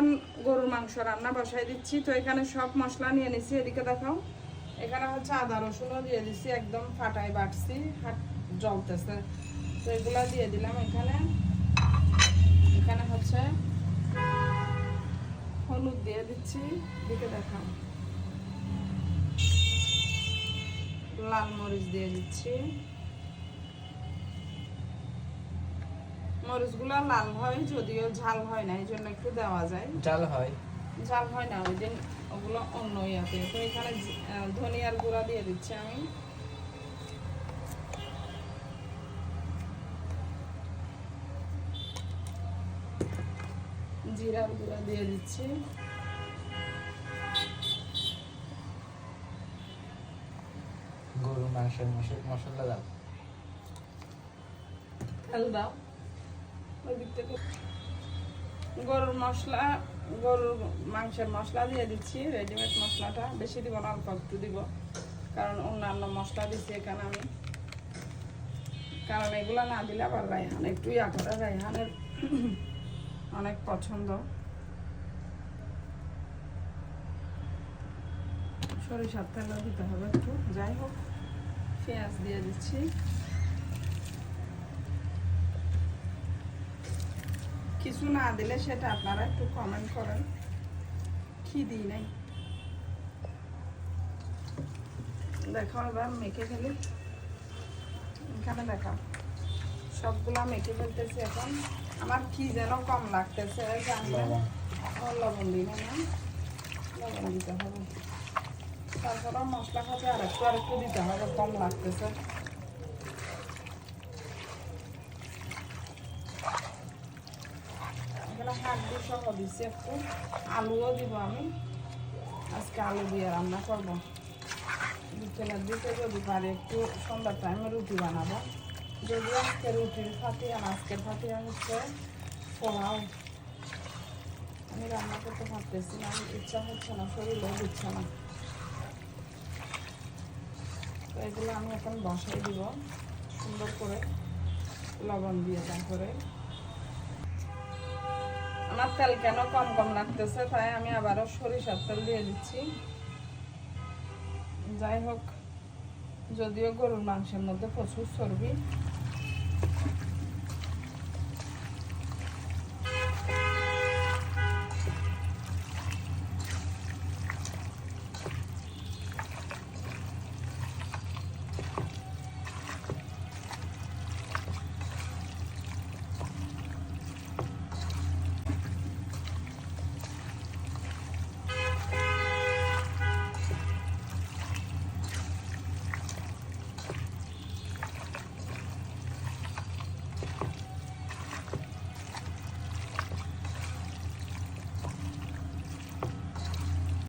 এখন গরুর মাংস রান্না বসাই দিচ্ছি। তো এখানে সব মশলা নিয়ে নিছি, এদিকে দেখাও। এখানে হচ্ছে আদা, রসুনও দিয়ে দিচ্ছি একদম ফাটাই বাটছি হাট জ্বলতেছে। তো এগুলা দিয়ে দিলাম এখানে। এখানে হচ্ছে হলুদ দিয়ে দিচ্ছি দিকে দেখাও। লাল মরিচ দিয়ে দিচ্ছি। মরিচগুলো লাল হয় যদিও ঝাল হয় না এই জন্য একটু দেওয়া যায়। জাল হয়? ঝাল হয় না ওই দিন ওগুলো অন্য ইয়াতে। তো এখানে ধনিয়ার গুঁড়া দিয়ে দিচ্ছি আমি। জিরার গুঁড়া দিয়ে দিচ্ছি। গরুর মাংসের মশ- মশলা দাও। তেল দাও। ওই দিক থেকে গরুর মশলা, গরুর মাংসের মশলা দিয়ে দিচ্ছি রেডিমেড মশলাটা। বেশি দিব না, অল্প একটু দিব, কারণ অন্যান্য মশলা দিচ্ছি এখানে আমি। কারণ এগুলো না দিলে আবার রায়হান একটু ইয়া করে রায়হানের অনেক পছন্দ। সরিষার তেলও দিতে হবে একটু, যাই হোক। পেঁয়াজ দিয়ে দিচ্ছি। কিছু না দিলে সেটা আপনারা একটু কমেন্ট করেন। কি দিই নাই। দেখো এবার মেখে ফেলি। এখানে দেখাও সবগুলা মেখে ফেলতেছি এখন। আমার কি যেন কম লাগতেছে লবণ। দিই না না? লবণ দিতে হবে। তারপরে মশলা খাতে আর একটু আর একটু দিতে হবে কম লাগতেছে। হাড্ডি সহ দিচ্ছি একটু। আলুও দিব আমি। আজকে আলু দিয়ে রান্না করব। বিকেলের দিকে যদি পারি একটু সন্ধ্যার টাইমে রুটি বানাবো। যদি আজকে রুটির ফাটিয়ে আজকের ফাটিয়ে হচ্ছে পোলাও। আমি রান্না করতে পারতেছি না ইচ্ছা হচ্ছে না, শরীরেও দিচ্ছে না। তো এগুলো আমি এখন বসাই দিব। সুন্দর করে লবণ দিয়ে তারপরে আমার তেল কেন কম কম লাগতেছে তাই আমি আবারও সরিষার তেল দিয়ে দিচ্ছি। যাই হোক, যদিও গরুর মাংসের মধ্যে প্রচুর চর্বি